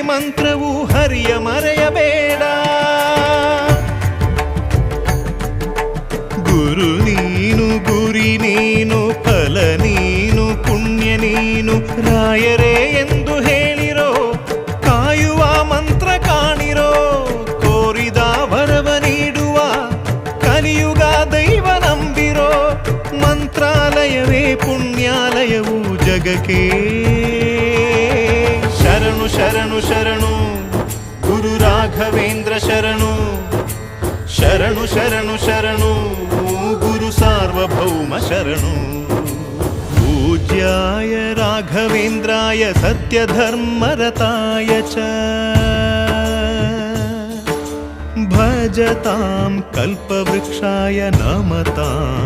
ಮಂತ್ರವು ಹರಿಯ ಮರೆಯಬೇಡ. ಗುರು ನೀನು, ಗುರಿ ನೀನು, ಫಲ ನೀನು, ಪುಣ್ಯ ನೀನು, ರಾಯರೇ ಎಂದು ಹೇಳಿರೋ, ಕಾಯುವ ಮಂತ್ರ ಕಾಣಿರೋ, ಕೋರಿದ ವರವ ನೀಡುವ, ಕಲಿಯುಗ ದೈವ ನಂಬಿರೋ, ಮಂತ್ರಾಲಯವೇ ಪುಣ್ಯಾಲಯವು ಜಗಕ್ಕೆ. शरणु। गुरु राघवेन्द्र शरणु। शरणु शरणु शरणु। गुरु सार्वभौम शरणु। पूज्याय राघवेन्द्राय सत्यधर्मरताय च। भजतां कल्पवृक्षाय नमताम्।